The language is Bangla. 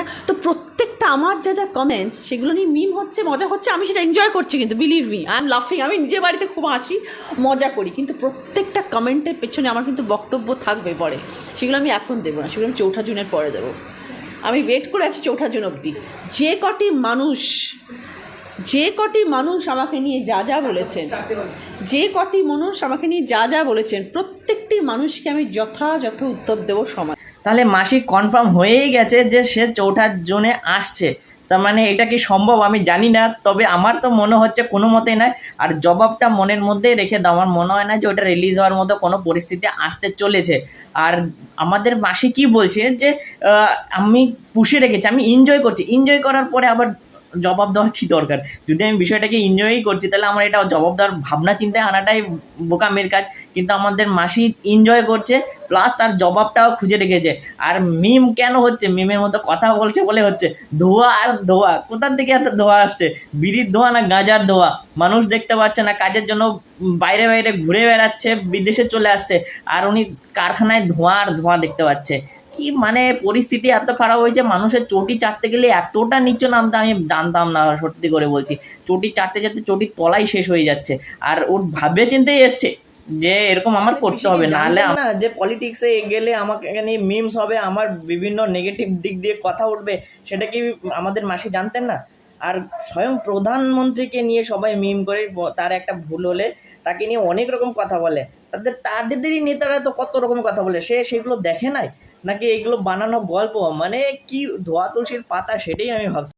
না? তো প্রত্যেকটা আমার যা যা কমেন্টস সেগুলো নিয়ে মিম হচ্ছে, মজা হচ্ছে, আমি সেটা এনজয় করছি কিন্তু বিলিভ মি আই এম লাফিং আমি নিজের বাড়িতে খুব হাসি, মজা করি। কিন্তু প্রত্যেকটা কমেন্টের পেছনে আমার কিন্তু বক্তব্য থাকবে পরে। সেগুলো আমি এখন দেবো না, সেগুলো আমি চৌঠা জুনের পরে দেবো। আমি ওয়েট করে আছি চৌঠা জুন অবধি। যে কটি মানুষ, যে কটি মানুষ আমাকে নিয়ে যা যা বলেছেন, যে কটি মানুষ আমাকে নিয়ে যা যা বলেছেন, প্রত্যেকটি মানুষকে আমি যথাযথ উত্তর দেবো সময় তাহলে মাসি কনফার্ম হয়েই গেছে যে সে চৌঠার জোনে আসছে। তার মানে এটা কি সম্ভব আমি জানি না, তবে আমার তো মনে হচ্ছে কোনো মতেই নয়। আর জবাবটা মনের মধ্যেই রেখে দাও, আমার মনে হয় না যে ওটা রিলিজ হওয়ার মতো কোনো পরিস্থিতি আসতে চলেছে। আর আমাদের মাসি কি বলছে যে আমি পুষে রেখেছি, আমি এনজয় করছি। এনজয় করার পরে আবার জবাব দেওয়ার কি দরকার? যদি আমি বিষয়টাকে এনজয়ই করছি, তাহলে আমার এটা জবাব দেওয়ার ভাবনা চিন্তায় আনাটাই বোকামের কাজ। কিন্তু আমাদের মাসি এনজয় করছে প্লাস তার জবাবটাও খুঁজে রেখেছে। আর মিম কেন হচ্ছে? মিমের মতো কথা বলছে বলে হচ্ছে, ধোয়া আর ধোয়া। কোথার থেকে এত ধোয়া আসছে? বিড়ির ধোয়া না গাঁজার ধোয়া? মানুষ দেখতে পাচ্ছে না, কাজের জন্য বাইরে বাইরে ঘুরে বেড়াচ্ছে, বিদেশে চলে আসছে। আর উনি কারখানায় ধোঁয়া আর ধোঁয়া দেখতে পাচ্ছে। কি মানে পরিস্থিতি এত খারাপ হয়েছে মানুষের চটি চাটতে গেলে এতটা নিচে নামতে আমি জানতাম না সত্যি করে বলছি। চটি চাটতে চাটতে চটির তলাই শেষ হয়ে যাচ্ছে। আর ওর ভাবে চিন্তেই এসছে যে এরকম আমার করতে হবে নাহলে না যে পলিটিক্সে গেলে আমাকে এখানে মিমস হবে আমার বিভিন্ন নেগেটিভ দিক দিয়ে কথা উঠবে সেটা কি আমাদের মাসি জানতেন না? আর স্বয়ং প্রধানমন্ত্রীকে নিয়ে সবাই মিম করে তার একটা ভুল হলে তাকে নিয়ে অনেক রকম কথা বলে। তাদের তাদেরই নেতারা তো কত রকম কথা বলে, সে সেগুলো দেখে নাই? নাকি এগুলো বানানো গল্প? মানে কি ধোয়া তুলসীর পাতা সেটাই আমি ভাবছি।